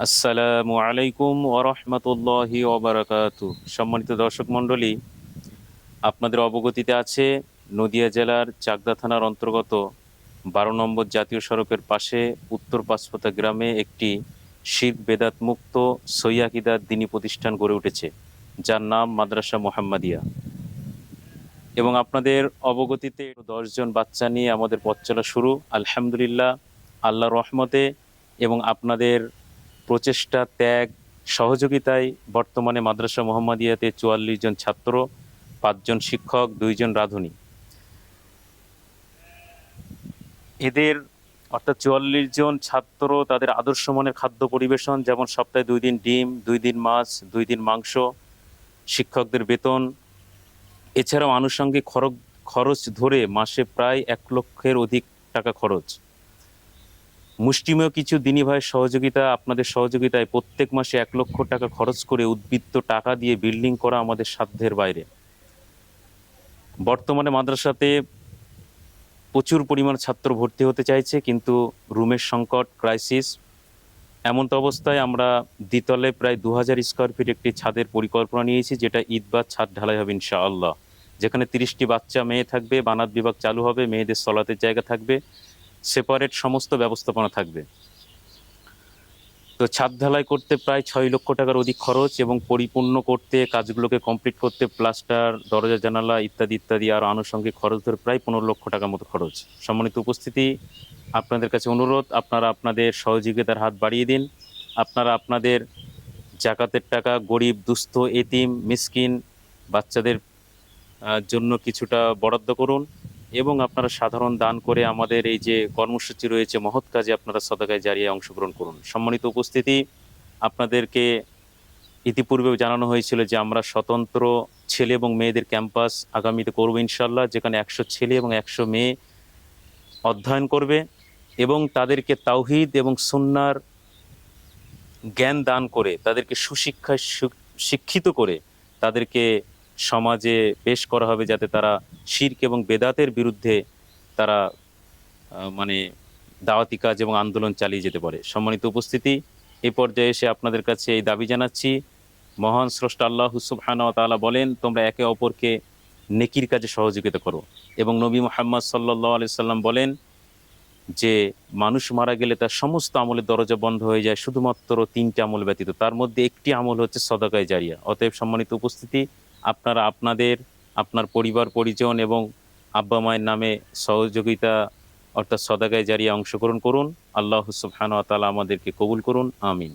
আসসালামু আলাইকুম ওরহমতুল্লাহি ওবরাকাতু সম্মানিত দর্শক মণ্ডলী, আপনাদের অবগতিতে আছে নদিয়া জেলার চাকদা থানার অন্তর্গত বারো নম্বর জাতীয় সড়কের পাশে উত্তর পাঁচপোতা গ্রামে একটি শিখ বেদাত মুক্ত সৈয়াকিদার দিনী প্রতিষ্ঠান গড়ে উঠেছে, যার নাম মাদ্রাসা মোহাম্মদিয়া। এবং আপনাদের অবগতিতে দশজন বাচ্চা নিয়ে আমাদের পথ চলা শুরু। আলহামদুলিল্লাহ আল্লাহ রহমতে এবং আপনাদের প্রচেষ্টা, ত্যাগ, সহযোগিতায় বর্তমানে মাদ্রাসা মোহাম্মদিয়াতে চুয়াল্লিশ জন ছাত্র পাঁচজন শিক্ষক দুইজন রাঁধুনি। এদের অর্থাৎ চুয়াল্লিশ জন ছাত্র তাদের আদর্শ মানের খাদ্য পরিবেশন, যেমন সপ্তাহে দুই দিন ডিম, দুই দিন মাছ, দুই দিন মাংস, শিক্ষকদের বেতন। এছাড়াও আনুষঙ্গিক খরচ খরচ ধরে মাসে প্রায় এক লক্ষের অধিক টাকা খরচ। মুষ্টিমেয় কিছু দিনী ভাইয়ের সহযোগিতা, আপনাদের সহযোগিতায় প্রত্যেক মাসে এক লক্ষ টাকা খরচ করে উদ্বৃত্ত টাকা দিয়ে বিল্ডিং করা আমাদের সাধ্যের বাইরে। বর্তমানে মাদ্রাসাতে প্রচুর পরিমাণ ছাত্র ভর্তি হতে চাইছে, কিন্তু রুমের সংকট ক্রাইসিস এমন তো অবস্থায় আমরা দ্বিতলে প্রায় দু হাজার স্কোয়ার ফিট একটি ছাদের পরিকল্পনা নিয়েছি, যেটা ঈদ বা ছাদ ঢালাই হবে ইনশাআল্লাহ। যেখানে তিরিশটি বাচ্চা, মেয়ে থাকবে, বানাত বিভাগ চালু হবে, মেয়েদের সলাতের জায়গা থাকবে। সেপারেট সমস্ত ব্যবস্থাপনা থাকবে। তো ছাদ ঢালাই করতে প্রায় ছয় লক্ষ টাকার অধিক খরচ এবং পরিপূর্ণ করতে, কাজগুলোকে কমপ্লিট করতে প্লাস্টার দরজা, জানালা ইত্যাদি ইত্যাদি আর আনুষঙ্গিক খরচ ধরে প্রায় পনেরো লক্ষ টাকার মতো খরচ। সম্মানিত উপস্থিতি, আপনাদের কাছে অনুরোধ, আপনারা আপনাদের সহযোগিতার হাত বাড়িয়ে দিন। আপনারা আপনাদের জাকাতের টাকা গরিব, দুস্থ, এতিম, মিসকিন, বাচ্চাদের জন্য কিছুটা বরাদ্দ করুন। এবং আপনারা সাধারণ দান করে আমাদের এই যে কর্মসূচি রয়েছে, মহৎ কাজে আপনারা সদাকায় জারিয়ে অংশগ্রহণ করুন। সম্মানিত উপস্থিতি, আপনাদেরকে ইতিপূর্বেও জানানো হয়েছিল যে আমরা স্বতন্ত্র ছেলে এবং মেয়েদের ক্যাম্পাস আগামীতে করব ইনশাল্লাহ যেখানে একশো ছেলে এবং একশো মেয়ে অধ্যয়ন করবে এবং তাদেরকে তাওহিদ এবং সুন্নার জ্ঞান দান করে, তাদেরকে সুশিক্ষায় শিক্ষিত করে তাদেরকে সমাজে পেশ করা হবে যাতে তারা শির্ক এবং বেদাতের বিরুদ্ধে তারা মানে দাওয়াতি কাজ এবং আন্দোলন চালিয়ে যেতে পারে। সম্মানিত উপস্থিতি, এ পর্যায়ে এসে আপনাদের কাছে এই দাবি জানাচ্ছি, মহান স্রষ্টা আল্লাহ তাআলা বলেন, তোমরা একে অপরকে নেকির কাজে সহযোগিতা করো। এবং নবী মুহাম্মদ সাল্লাল্লাহু আলাইহি সাল্লাম বলেন যে, মানুষ মারা গেলে তার সমস্ত আমলের দরজা বন্ধ হয়ে যায়, শুধুমাত্র তিনটি আমল ব্যতীত। তার মধ্যে একটি আমল হচ্ছে সদাকায় জারিয়া। অতএব সম্মানিত উপস্থিতি, আপনারা আপনাদের আপনার পরিবার, পরিজন এবং আব্বা মায়ের নামে সহযোগিতা অর্থাৎ সদাগায় জারিয়া অংশগ্রহণ করুন। আল্লাহ সুবহান তালা আমাদেরকে কবুল করুন। আমিন।